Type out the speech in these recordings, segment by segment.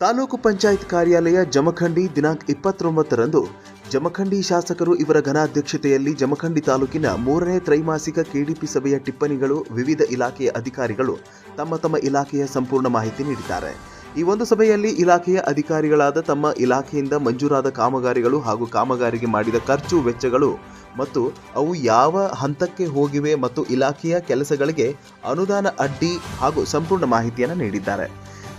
ತಾಲೂಕು ಪಂಚಾಯತ್ ಕಾರ್ಯಾಲಯ ಜಮಖಂಡಿ ದಿನಾಂಕ ಇಪ್ಪತ್ತೊಂಬತ್ತರಂದು ಜಮಖಂಡಿ ಶಾಸಕರು ಇವರ ಘನಾಧ್ಯಕ್ಷತೆಯಲ್ಲಿ ಜಮಖಂಡಿ ತಾಲೂಕಿನ ಮೂರನೇ ತ್ರೈಮಾಸಿಕ ಕೆಡಿಪಿ ಸಭೆಯ ಟಿಪ್ಪಣಿಗಳು ವಿವಿಧ ಇಲಾಖೆಯ ಅಧಿಕಾರಿಗಳು ತಮ್ಮ ತಮ್ಮ ಇಲಾಖೆಯ ಸಂಪೂರ್ಣ ಮಾಹಿತಿ ನೀಡಿದ್ದಾರೆ. ಈ ಒಂದು ಸಭೆಯಲ್ಲಿ ಇಲಾಖೆಯ ಅಧಿಕಾರಿಗಳಾದ ತಮ್ಮ ಇಲಾಖೆಯಿಂದ ಮಂಜೂರಾದ ಕಾಮಗಾರಿಗಳು ಹಾಗೂ ಕಾಮಗಾರಿಗೆ ಮಾಡಿದ ಖರ್ಚು, ವೆಚ್ಚಗಳು ಮತ್ತು ಅವು ಯಾವ ಹಂತಕ್ಕೆ ಹೋಗಿವೆ ಮತ್ತು ಇಲಾಖೆಯ ಕೆಲಸಗಳಿಗೆ ಅನುದಾನ ಅಡ್ಡಿ ಹಾಗೂ ಸಂಪೂರ್ಣ ಮಾಹಿತಿಯನ್ನು ನೀಡಿದ್ದಾರೆ.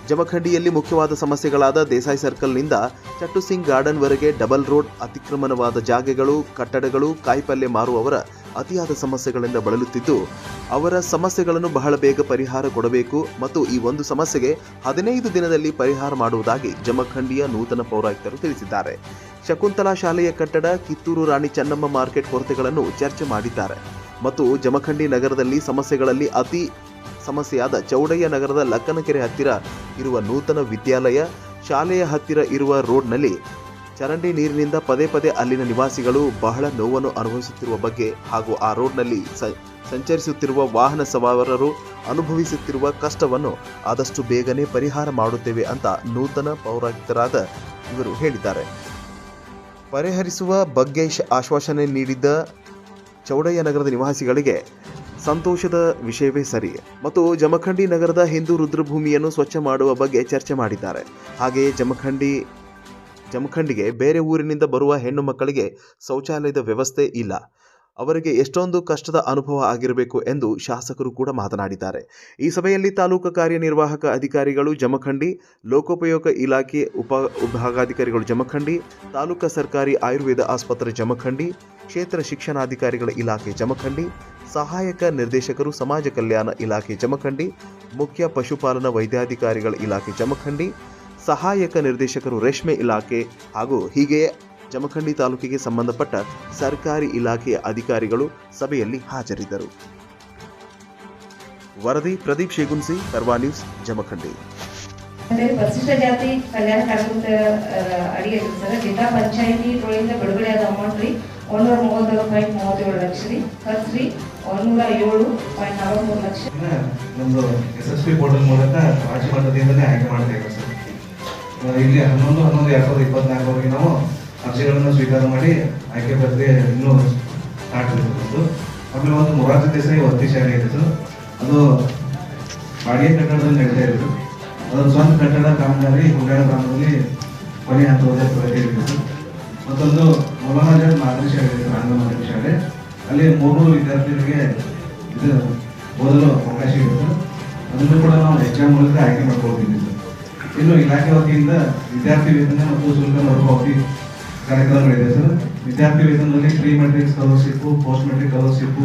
ಜಮಖಂಡಿಯಲ್ಲಿ ಮುಖ್ಯವಾದ ಸಮಸ್ಯೆಗಳಾದ ದೇಸಾಯಿ ಸರ್ಕಲ್ನಿಂದ ಚಟ್ಟು ಸಿಂಗ್ ಗಾರ್ಡನ್ವರೆಗೆ ಡಬಲ್ ರೋಡ್ ಅತಿಕ್ರಮಣವಾದ ಜಾಗೆಗಳು, ಕಟ್ಟಡಗಳು ಕಾಯಿಪಲ್ಯ ಮಾರುವವರ ಅತಿಯಾದ ಸಮಸ್ಯೆಗಳಿಂದ ಬಳಲುತ್ತಿದ್ದು, ಅವರ ಸಮಸ್ಯೆಗಳನ್ನು ಬಹಳ ಬೇಗ ಪರಿಹಾರ ಕೊಡಬೇಕು ಮತ್ತು ಈ ಒಂದು ಸಮಸ್ಯೆಗೆ ಹದಿನೈದು ದಿನದಲ್ಲಿ ಪರಿಹಾರ ಮಾಡುವುದಾಗಿ ಜಮಖಂಡಿಯ ನೂತನ ಪೌರಾಯುಕ್ತರು ತಿಳಿಸಿದ್ದಾರೆ. ಶಕುಂತಲಾ ಶಾಲೆಯ ಕಟ್ಟಡ, ಕಿತ್ತೂರು ರಾಣಿ ಚೆನ್ನಮ್ಮ ಮಾರ್ಕೆಟ್ ಕೊರತೆಗಳನ್ನು ಚರ್ಚೆ ಮಾಡಿದ್ದಾರೆ ಮತ್ತು ಜಮಖಂಡಿ ನಗರದಲ್ಲಿ ಸಮಸ್ಯೆಗಳಲ್ಲಿ ಅತಿ ಸಮಸ್ಯೆಯಾದ ಚೌಡಯ್ಯ ನಗರದ ಲಕ್ಕನಕೆರೆ ಹತ್ತಿರ ಇರುವ ನೂತನ ವಿದ್ಯಾಲಯ, ಶಾಲೆಯ ಹತ್ತಿರ ಇರುವ ರೋಡ್ನಲ್ಲಿ ಚರಂಡಿ ನೀರಿನಿಂದ ಪದೇ ಪದೇ ಅಲ್ಲಿನ ನಿವಾಸಿಗಳು ಬಹಳ ನೋವನ್ನು ಅನುಭವಿಸುತ್ತಿರುವ ಬಗ್ಗೆ ಹಾಗೂ ಆ ರೋಡ್ನಲ್ಲಿ ಸಂಚರಿಸುತ್ತಿರುವ ವಾಹನ ಸವಾರರು ಅನುಭವಿಸುತ್ತಿರುವ ಕಷ್ಟವನ್ನು ಆದಷ್ಟು ಬೇಗನೆ ಪರಿಹಾರ ಮಾಡುತ್ತೇವೆ ಅಂತ ನೂತನ ಪೌರಾಯುಕ್ತರಾದ ಇವರು ಹೇಳಿದ್ದಾರೆ. ಪರಿಹರಿಸುವ ಬಗ್ಗೆ ಆಶ್ವಾಸನೆ ನೀಡಿದ್ದ ಚೌಡಯ್ಯ ನಗರದ ನಿವಾಸಿಗಳಿಗೆ ಸಂತೋಷದ ವಿಷಯವೇ ಸರಿ. ಮತ್ತು ಜಮಖಂಡಿ ನಗರದ ಹಿಂದೂ ರುದ್ರಭೂಮಿಯನ್ನು ಸ್ವಚ್ಛ ಮಾಡುವ ಬಗ್ಗೆ ಚರ್ಚೆ ಮಾಡಿದ್ದಾರೆ. ಹಾಗೆಯೇ ಜಮಖಂಡಿ, ಜಮಖಂಡಿಗೆ ಬೇರೆ ಊರಿನಿಂದ ಬರುವ ಹೆಣ್ಣು ಮಕ್ಕಳಿಗೆ ಶೌಚಾಲಯದ ವ್ಯವಸ್ಥೆ ಇಲ್ಲ. ಅವರಿಗೆ ಎಷ್ಟೊಂದು ಕಷ್ಟದ ಅನುಭವ ಆಗಿರಬೇಕು ಎಂದು ಶಾಸಕರು ಕೂಡ ಮಾತನಾಡಿದ್ದಾರೆ. ಈ ಸಭೆಯಲ್ಲಿ ತಾಲೂಕು ಕಾರ್ಯನಿರ್ವಾಹಕ ಅಧಿಕಾರಿಗಳು ಜಮಖಂಡಿ, ಲೋಕೋಪಯೋಗ ಇಲಾಖೆ ಉಪ ವಿಭಾಗಾಧಿಕಾರಿಗಳು ಜಮಖಂಡಿ, ತಾಲೂಕು ಸರ್ಕಾರಿ ಆಯುರ್ವೇದ ಆಸ್ಪತ್ರೆ ಜಮಖಂಡಿ, ಕ್ಷೇತ್ರ ಶಿಕ್ಷಣಾಧಿಕಾರಿಗಳ ಇಲಾಖೆ ಜಮಖಂಡಿ, ಸಹಾಯಕ ನಿರ್ದೇಶಕರು ಸಮಾಜ ಕಲ್ಯಾಣ ಇಲಾಖೆ ಜಮಖಂಡಿ, ಮುಖ್ಯ ಪಶುಪಾಲನಾ ವೈದ್ಯಾಧಿಕಾರಿಗಳ ಇಲಾಖೆ ಜಮಖಂಡಿ, ಸಹಾಯಕ ನಿರ್ದೇಶಕರು ರೇಷ್ಮೆ ಇಲಾಖೆ ಹಾಗೂ ಹೀಗೆ ಜಮಖಂಡಿ ತಾಲೂಕಿಗೆ ಸಂಬಂಧಪಟ್ಟ ಸರ್ಕಾರಿ ಇಲಾಖೆಯ ಅಧಿಕಾರಿಗಳು ಸಭೆಯಲ್ಲಿ ಹಾಜರಿದ್ದರು. ವರದಿ ಪ್ರದೀಪ್ ಶೇಗುನ್ಸಿ ಕರ್ವಾ ನ್ಯೂಸ್ ಜಮಖಂಡಿ. ಅಂದ್ರೆ ಪರಿಶಿಷ್ಟ ಜಾತಿ ಕಲ್ಯಾಣ ಕಾರ್ಯಕ್ರಮದ ಅಡಿಯಲ್ಲಿ ಸರ್ ಜಿಲ್ಲಾ ಪಂಚಾಯತಿ ಒಳಗಿಂದ ಬಿಡುಗಡೆ ಆದ ಅಮೌಂಟ್ ರೀ ಒಂದೂರ ಮೂವತ್ತೇಳು ಪಾಯಿಂಟ್ ಮೂವತ್ತೇಳು ಲಕ್ಷ ರೀ. ಖರ್ಚು ರೀ ಒಂದೂರ ಏಳು ಪಾಯಿಂಟ್ ನಲವತ್ಮೂರು ಲಕ್ಷ. ನಮ್ಮದು ಎಸ್ ಎಸ್ ಪಿ ಪೋರ್ಟಲ್ ಮೂಲಕ ರಾಜ್ಯ ಮಟ್ಟದಿಂದಲೇ ಆಯ್ಕೆ ಮಾಡ್ತಾ ಇದ್ದೀವಿ ಸರ್ ಇಲ್ಲಿ ಹನ್ನೊಂದು ಹನ್ನೊಂದು ಎರಡು ಸಾವಿರದ ಇಪ್ಪತ್ನಾಲ್ಕವರೆಗೆ ನಾವು ಅರ್ಜಿಗಳನ್ನು ಸ್ವೀಕಾರ ಮಾಡಿ ಆಯ್ಕೆ ಪ್ರಕ್ರಿಯೆ ಇನ್ನೂ ಸ್ಟಾರ್ಟ್ ಇರಬಹುದು ಆಮೇಲೆ ಒಂದು ಮೊರಾರ್ಜಿ ದೇಸಾಯಿ ವಸತಿ ಶಾಲೆ ಇತ್ತು ಅದು ಬಾಡಿಗೆ ಕಟ್ಟಡದಲ್ಲಿ ನಡೀತಾ ಇರೋದು. ಅದೊಂದು ಸ್ವಂತ ಕಟ್ಟಡ, ಕಾಮಗಾರಿ, ಹುಂಡಾಳ ಗ್ರಾಮದಲ್ಲಿ ಕೊನೆ ಹಂತದ ಪ್ರಗತಿ ಇರಬೇಕು ಮತ್ತೊಂದು ಮೊಲನಾಜ್ ಮಾದರಿ ಶಾಲೆ ಇತ್ತು ಆಂಗ್ಲ ಮಾದರಿ ಶಾಲೆ. ಅಲ್ಲಿ ಮೂರ್ನೂರು ವಿದ್ಯಾರ್ಥಿಗಳಿಗೆ ಇದು ಓದಲು ಅವಕಾಶ ಇರುತ್ತೆ ಅದನ್ನು ಕೂಡ ನಾವು ಎಕ್ಸಾಮ್ ಮೂಲಕ ಆಯ್ಕೆ ಮಾಡ್ಕೊಳ್ತೀವಿ ಸರ್ ಇನ್ನು ಇಲಾಖೆ ವತಿಯಿಂದ ವಿದ್ಯಾರ್ಥಿ ವೇತನ ಮತ್ತು ಶುಲ್ಕ ಮರುಪಾವತಿ ಕಾರ್ಯಕ್ರಮಗಳಿದೆ ಸರ್ ವಿದ್ಯಾರ್ಥಿ ವೇತನದಲ್ಲಿ pre matric scholarship post matric scholarship